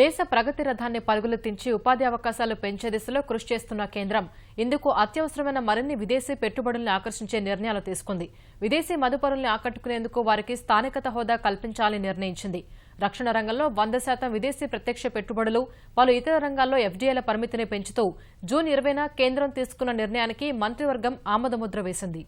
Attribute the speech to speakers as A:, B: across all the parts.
A: దేశ ప్రగతి రథాన్ని పరుగులెత్తించి ఉపాధి అవకాశాలు పెంచే దిశలో కృషి చేస్తున్న కేంద్రం ఇందుకు అత్యవసరమైన మరిన్ని విదేశీ పెట్టుబడుల్ని ఆకర్షించే నిర్ణయాలు తీసుకుంది. విదేశీ మదుపరుల్ని ఆకట్టుకునేందుకు వారికి స్థానికత హోదా కల్పించాలని నిర్ణయించింది. రక్షణ రంగంలో వంద శాతం విదేశీ ప్రత్యక్ష పెట్టుబడులు పలు ఇతర రంగాల్లో ఎఫ్డీఐల పరిమితిని పెంచుతూ జూన్ ఇరవైన కేంద్రం తీసుకున్న నిర్ణయానికి మంత్రివర్గం ఆమోదముద్ర వేసింది.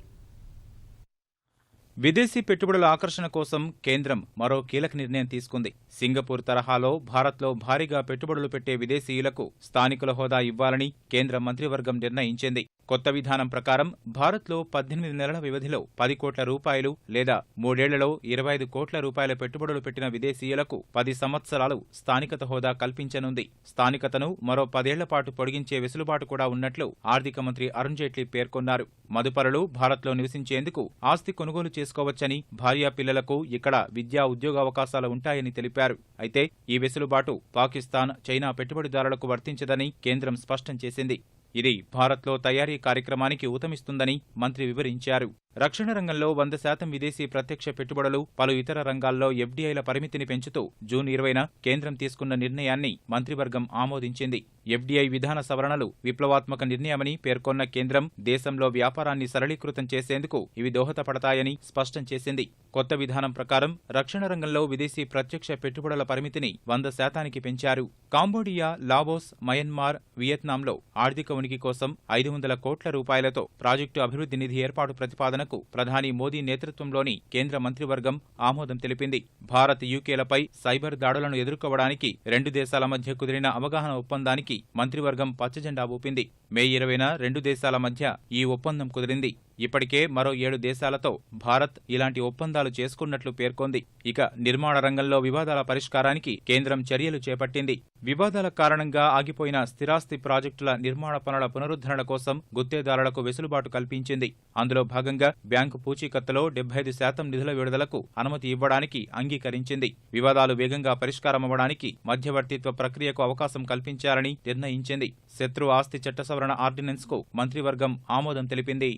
B: విదేశీ పెట్టుబడుల ఆకర్షణ కోసం కేంద్రం మరో కీలక నిర్ణయం తీసుకుంది. సింగపూర్ తరహాలో భారత్లో భారీగా పెట్టుబడులు పెట్టే విదేశీయులకు స్థానికుల హోదా ఇవ్వాలని కేంద్ర మంత్రివర్గం నిర్ణయించింది. కొత్త విధానం ప్రకారం భారత్లో పద్దెనిమిది నెలల వ్యవధిలో పది కోట్ల రూపాయలు లేదా మూడేళ్ళలో ఇరవై ఐదు కోట్ల రూపాయల పెట్టుబడులు పెట్టిన విదేశీయులకు పది సంవత్సరాలు స్థానికత హోదా కల్పించనుంది. స్థానికతను మరో పదేళ్ళ పాటు పొడిగించే వెసులుబాటు కూడా ఉన్నట్లు ఆర్థిక మంత్రి అరుణ్ జైట్లీ పేర్కొన్నారు. మదుపరులు భారత్లో నివసించేందుకు ఆస్తి కొనుగోలు చేసుకోవచ్చని భార్యా పిల్లలకు ఇక్కడ విద్యా ఉద్యోగ అవకాశాలు ఉంటాయని తెలిపారు. అయితే ఈ వెసులుబాటు పాకిస్తాన్ చైనా పెట్టుబడిదారులకు వర్తించదని కేంద్రం స్పష్టం చేసింది. ఇది భారత్లో తయారీ కార్యక్రమానికి ఊతమిస్తుందని మంత్రి వివరించారు. రక్షణ రంగంలో వంద శాతం విదేశీ ప్రత్యక్ష పెట్టుబడులు పలు ఇతర రంగాల్లో ఎఫ్డీఐల పరిమితిని పెంచుతూ జూన్ ఇరవైన కేంద్రం తీసుకున్న నిర్ణయాన్ని మంత్రివర్గం ఆమోదించింది. ఎఫ్డీఐ విధాన సవరణలు విప్లవాత్మక నిర్ణయమని పేర్కొన్న కేంద్రం దేశంలో వ్యాపారాన్ని సరళీకృతం చేసేందుకు ఇవి దోహదపడతాయని స్పష్టం చేసింది. కొత్త విధానం ప్రకారం రక్షణ రంగంలో విదేశీ ప్రత్యక్ష పెట్టుబడుల పరిమితిని వంద శాతానికి పెంచారు. కాంబోడియా లావోస్ మయన్మార్ వియత్నాంలో ఆర్థిక ఉనికి కోసం ఐదు వందల కోట్ల రూపాయలతో ప్రాజెక్టు అభివృద్ధి నిధి ఏర్పాటు ప్రతిపాదన ప్రతిపాదనకు ప్రధాని మోదీ నేతృత్వంలోని కేంద్ర మంత్రివర్గం ఆమోదం తెలిపింది. భారత్ యూకేలపై సైబర్ దాడులను ఎదుర్కోవడానికి రెండు దేశాల మధ్య కుదిరిన అవగాహన ఒప్పందానికి మంత్రివర్గం పచ్చజెండా ఊపింది. మే ఇరవైన రెండు దేశాల మధ్య ఈ ఒప్పందం కుదిరింది. ఇప్పటికే మరో ఏడు దేశాలతో భారత్ ఇలాంటి ఒప్పందాలు చేసుకున్నట్లు పేర్కొంది. ఇక నిర్మాణ రంగంలో వివాదాల పరిష్కారానికి కేంద్రం చర్యలు చేపట్టింది. వివాదాల కారణంగా ఆగిపోయిన స్థిరాస్తి ప్రాజెక్టుల నిర్మాణ పనుల పునరుద్ధరణ కోసం గుత్తేదారులకు వెసులుబాటు కల్పించింది. అందులో భాగంగా బ్యాంకు పూచీకత్తులో డెబ్బై ఐదు శాతం నిధుల విడుదలకు అనుమతి ఇవ్వడానికి అంగీకరించింది. వివాదాలు వేగంగా పరిష్కారమవ్వడానికి మధ్యవర్తిత్వ ప్రక్రియకు అవకాశం కల్పించాలని నిర్ణయించింది. శత్రు ఆస్తి చట్ట సవరణ ఆర్డినెన్స్కు మంత్రివర్గం ఆమోదం తెలిపింది.